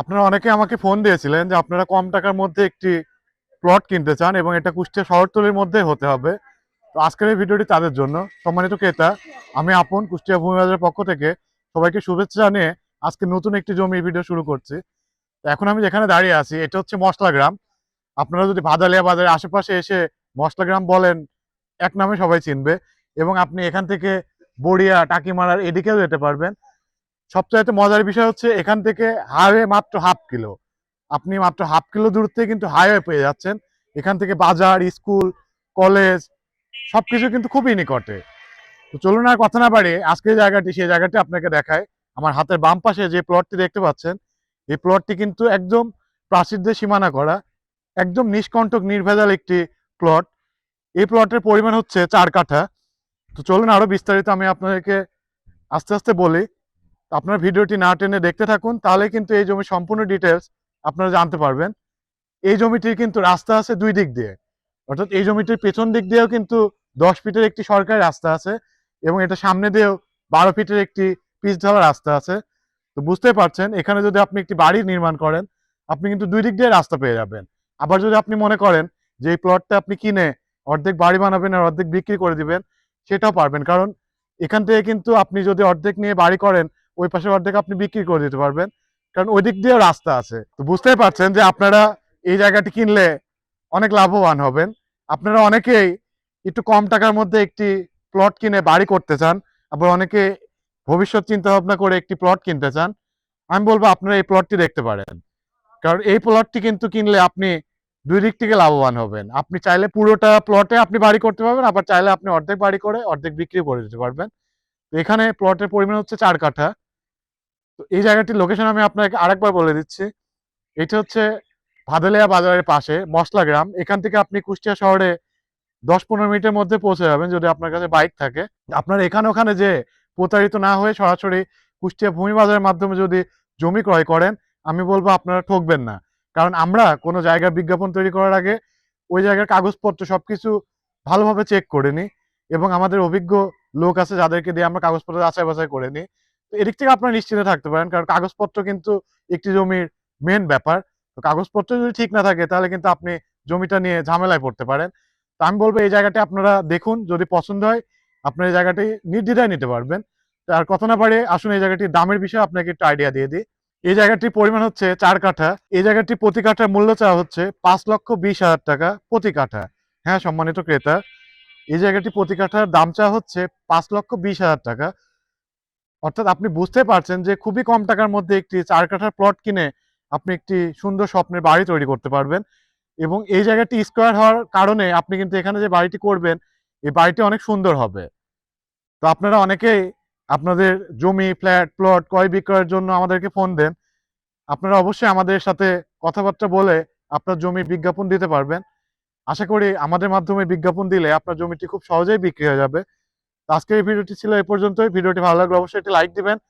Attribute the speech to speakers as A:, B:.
A: আপনারা অনেকে আমাকে ফোন দিয়েছিলেন যে আপনারা কম টাকার মধ্যে একটি প্লট কিনতে চান এবং এটা কুষ্টিয়া শহরতলির মধ্যে হতে হবে। তো আজকের এই ভিডিওটি তাদের জন্য। সম্মানিত ক্রেতা, আমি আপন কুষ্টিয়া ভূমিবাজারের পক্ষ থেকে সবাইকে শুভেচ্ছা জানিয়ে আজকে নতুন একটি জমি ভিডিও শুরু করছি। তো এখন আমি যেখানে দাঁড়িয়ে আছি, এটা হচ্ছে মশলা গ্রাম আপনারা যদি ভাদালিয়া বাজারের আশেপাশে এসে মশলা গ্রাম বলেন, এক নামে সবাই চিনবে। এবং আপনি এখান থেকে বড়িয়া, টাকিমারার এদিকেও যেতে পারবেন। সবচাইতে মজার বিষয় হচ্ছে এখান থেকে হাইওয়ে মাত্র হাফ কিলো। আপনি মাত্র হাফ কিলো দূরত্বে কিন্তু হাইওয়ে পেয়ে যাচ্ছেন। এখান থেকে বাজার, স্কুল, কলেজ, সবকিছু কিন্তু খুবই নিকটে। তো চলুন আর কথা না বাড়িয়ে আজকে জায়গাটি, সেই জায়গাটি আপনাকে দেখায় আমার হাতের বাম পাশে যে প্লটটি দেখতে পাচ্ছেন, এই প্লটটি কিন্তু একদম প্রাচীরদের সীমানা করা একদম নিষ্কণ্টক, নির্ভেজাল একটি প্লট এই প্লটের পরিমাণ হচ্ছে চার কাঠা। তো চলুন আরও বিস্তারিত আমি আপনাদেরকে আস্তে আস্তে বলি। আপনারা ভিডিওটি না টেনে দেখতে থাকুন, তাহলে কিন্তু এই জমির সম্পূর্ণ ডিটেলস আপনারা জানতে পারবেন। এই জমিটির কিন্তু রাস্তা আছে দুই দিক দিয়ে। অর্থাৎ এই জমিটির পেছন দিক দিয়েও কিন্তু দশ ফিটের একটি সরকারি রাস্তা আছে এবং এটা সামনে দিয়েও বারো ফিটের একটি পিচ ঢালা রাস্তা আছে। তো বুঝতেই পারছেন, এখানে যদি আপনি একটি বাড়ি নির্মাণ করেন, আপনি কিন্তু দুই দিক দিয়ে রাস্তা পেয়ে যাবেন। আবার যদি আপনি মনে করেন যে এই প্লটটা আপনি কিনে অর্ধেক বাড়ি বানাবেন আর অর্ধেক বিক্রি করে দিবেন, সেটাও পারবেন। কারণ এখান থেকে কিন্তু আপনি যদি অর্ধেক নিয়ে বাড়ি করেন ওই পাশে অর্ধেক আপনি বিক্রি করে দিতে পারবেন। কারণ ওই দিক দিয়েও রাস্তা আছে। তো বুঝতেই পারছেন যে আপনারা এই জায়গাটি কিনলে অনেক লাভবান হবেন। আপনারা অনেকেই একটু কম টাকার মধ্যে একটি প্লট কিনে বাড়ি করতে চান। আবার অনেকে ভবিষ্যৎ চিন্তা ভাবনা করে একটি প্লট কিনতে চান। আমি বলব আপনারা এই প্লটটি দেখতে পারেন। কারণ এই প্লটটি কিন্তু কিনলে আপনি দুই দিক থেকে লাভবান হবেন। আপনি চাইলে পুরোটা প্লটে আপনি বাড়ি করতে পারবেন, আবার চাইলে আপনি অর্ধেক বাড়ি করে, অর্ধেক বিক্রি করে দিতে পারবেন। এখানে প্লটের পরিমাণ হচ্ছে চার কাঠা। তো এই জায়গাটির লোকেশন আমি আপনাকে আরেকবার বলে দিচ্ছি। এটা হচ্ছে ভাদালিয়া বাজারের পাশে মশলা গ্রাম এখান থেকে আপনি কুষ্টিয়া শহরে দশ পনেরো মিনিটের মধ্যে পৌঁছে যাবেন যদি আপনার কাছে বাইক থাকে। আপনার এখানে ওখানে যে প্রতারিত না হয়ে সরাসরি কুষ্টিয়া ভূমি বাজারের মাধ্যমে যদি জমি ক্রয় করেন, আমি বলব আপনারা ঠকবেন না। কারণ আমরা কোনো জায়গার বিজ্ঞাপন তৈরি করার আগে ওই জায়গার কাগজপত্র সবকিছু ভালোভাবে চেক করে নিই এবং আমাদের অভিজ্ঞ লোক আছে যাদেরকে দিয়ে আমরা কাগজপত্র যাচাই বাছাই করে নিই। এদিক থেকে আপনারা নিশ্চিন্তে থাকতে পারেন, কারণ কাগজপত্র কিন্তু একটি জমির মেন ব্যাপার। কাগজপত্র যদি ঠিক না থাকে, তাহলে কিন্তু আপনি জমিটা নিয়ে ঝামেলায় পড়তে পারেন। তো আমি বলব, এই জায়গাটি আপনারা দেখুন, যদি পছন্দ হয় আপনার এই জায়গাটি নির্দ্বিধায় নিতে পারবেন। আর কথা না পারে আসুন এই জায়গাটির দামের বিষয়ে আপনাকে একটু আইডিয়া দিয়ে দিই। এই জায়গাটির পরিমাণ হচ্ছে চার কাঠা। এই জায়গাটি প্রতি কাঠার মূল্য চাওয়া হচ্ছে পাঁচ লক্ষ বিশ হাজার টাকা প্রতি কাঠা। হ্যাঁ সম্মানিত ক্রেতা, এই জায়গাটি প্রতি কাঠার দাম চাওয়া হচ্ছে পাঁচ লক্ষ বিশ হাজার টাকা। অর্থাৎ আপনি বুঝতে পারছেন যে খুবই কম টাকার মধ্যে একটি চার কাঠার প্লট কিনে আপনি একটি সুন্দর স্বপ্নের বাড়ি তৈরি করতে পারবেন এবং এই জায়গাটি স্কোয়ার হওয়ার কারণে আপনি কিন্তু এখানে যে বাড়িটি করবেন, এই বাড়িটি অনেক সুন্দর হবে। তো আপনারা অনেকেই আপনাদের জমি ফ্ল্যাট প্লট ক্রয় বিক্রয়ের জন্য আমাদেরকে ফোন দেন। আপনারা অবশ্যই আমাদের সাথে কথাবার্তা বলে আপনার জমি বিজ্ঞাপন দিতে পারবেন। আশা করি আমাদের মাধ্যমে বিজ্ঞাপন দিলে আপনার জমিটি খুব সহজেই বিক্রি হয়ে যাবে। আজকের এই ভিডিওটি ছিল এই পর্যন্তই। ভিডিওটি ভালো লাগলে অবশ্যই একটি লাইক দিবেন।